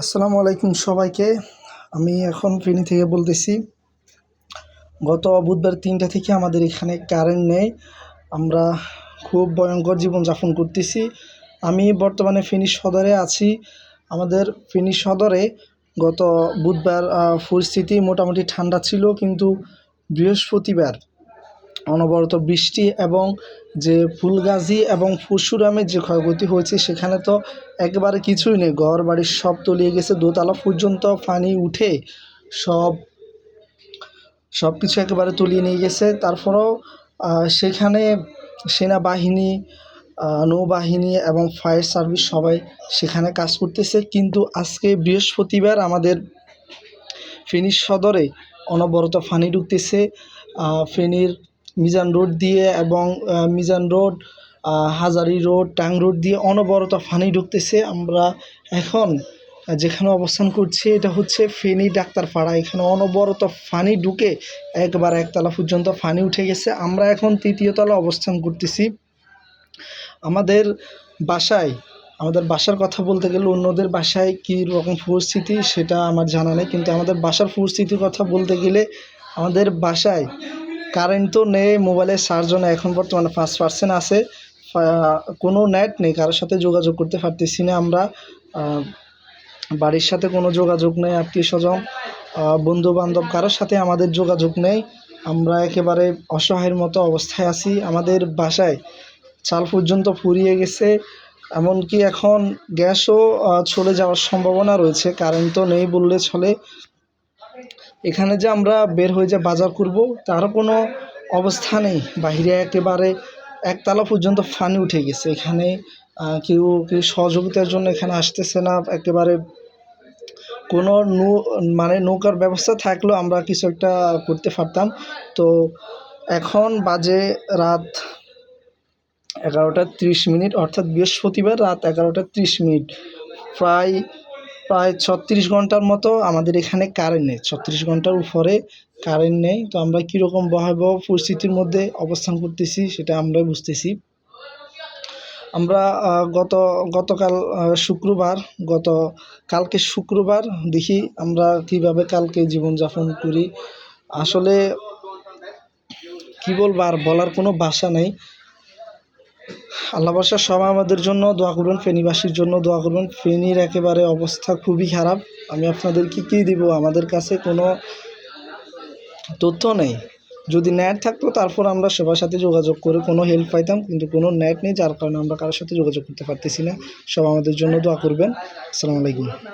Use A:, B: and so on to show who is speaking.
A: আসসালামু আলাইকুম সবাইকে। আমি এখন ফেনী থেকে বলতেছি, গত বুধবার তিনটা থেকে আমাদের এখানে কারেন্ট নেই। আমরা খুব ভয়ঙ্কর জীবনযাপন করতেছি। আমি বর্তমানে ফেনী সদরে আছি। আমাদের ফেনী সদরে গত বুধবার পরিস্থিতি মোটামুটি ঠান্ডা ছিল, কিন্তু বৃহস্পতিবার অনবরত বৃষ্টি এবং যে ফুলগাজী এবং পরশুরামের যে ক্ষয়ক্ষতি হয়েছে, সেখানে তো একেবারে কিছুই নেই। ঘর বাড়ির সব তলিয়ে গেছে, দোতলা পর্যন্ত পানি উঠে সব সব কিছু একেবারে তলিয়ে নিয়ে গেছে। তারপরেও সেখানে সেনাবাহিনী নৌবাহিনী এবং ফায়ার সার্ভিস সবাই সেখানে কাজ করতেছে। কিন্তু আজকে বৃহস্পতিবার আমাদের ফেনীর সদরে অনবরত পানি ঢুকতেছে। ফেনীর মিজান রোড দিয়ে এবং মিজান রোড হাজারি রোড, টাং রোড দিয়ে অনবরত ফানি ঢুকতেছে। আমরা এখন যেখানে অবস্থান করছি, এটা হচ্ছে ফেনী ডাক্তারপাড়া। এখানে অনবরত ফানি ঢুকে একবার একতলা পর্যন্ত ফানি উঠে গেছে। আমরা এখন তৃতীয় তলা অবস্থান করতেছি। আমাদের বাসায়, আমাদের বাসার কথা বলতে গেলে অন্যদের বাসায় কী রকম পরিস্থিতি সেটা আমার জানা নেই। কিন্তু আমাদের বাসার পরিস্থিতির কথা বলতে গেলে আমাদের বাসায় কারেন্ট তো নেই মোবাইলের চার্জও নেই, এখন বর্তমানে পাঁচ পার্সেন্ট আছে। কোনো নেট নেই, কারোর সাথে যোগাযোগ করতে পারতেছি না আমরা। বাড়ির সাথে কোনো যোগাযোগ নেই, আত্মীয় স্বজন বন্ধু বান্ধব কারোর সাথে আমাদের যোগাযোগ নেই। আমরা একেবারে অসহায়ের মতো অবস্থায় আছি। আমাদের বাসায় চাল পর্যন্ত ফুরিয়ে গেছে, এমনকি এখন গ্যাসও চলে যাওয়ার সম্ভাবনা রয়েছে। কারেন্ট তো নেই বললে চলে। এখানে যে আমরা বের হয়ে যে বাজার করব তারও কোনো অবস্থা নেই। বাইরে একেবারে একতলা পর্যন্ত পানি উঠে গেছে। এখানে কেউ কেউ সহযোগিতার জন্য এখানে আসতেছে না। একেবারে কোনো নৌ মানে নৌকার ব্যবস্থা থাকলেও আমরা কিছু একটা করতে পারতাম। তো এখন বাজে রাত এগারোটা ত্রিশ মিনিট, অর্থাৎ বৃহস্পতিবার রাত এগারোটা ত্রিশ মিনিট। প্রায় প্রায় ছত্রিশ ঘণ্টার মতো আমাদের এখানে কারেন্ট নেই। ছত্রিশ ঘণ্টার উপরে কারেন্ট নেই। তো আমরা কীরকম ভয়াবহ পরিস্থিতির মধ্যে অবস্থান করতেছি সেটা আমরা বুঝতেছি। আমরা গত, গতকাল শুক্রবার, গত, কালকে শুক্রবার দেখি আমরা কীভাবে কালকে জীবনযাপন করি। আসলে কি বলব আর বলার কোনো ভাষা নেই। আল্লাহ বাসার সবাই আমাদের জন্য দোয়া করবেন, ফেনীবাসীর জন্য দোয়া করবেন। ফেনীর একেবারে অবস্থা খুবই খারাপ। আমি আপনাদের কি কী দিব? আমাদের কাছে কোনো তথ্য নেই। যদি নেট থাকতো, তারপর আমরা সবার সাথে যোগাযোগ করে কোনো হেল্প পাইতাম, কিন্তু কোনো নেট নেই, যার কারণে আমরা কারোর সাথে যোগাযোগ করতে পারতেছি না। সব আমাদের জন্য দোয়া করবেন। আসসালামু আলাইকুম।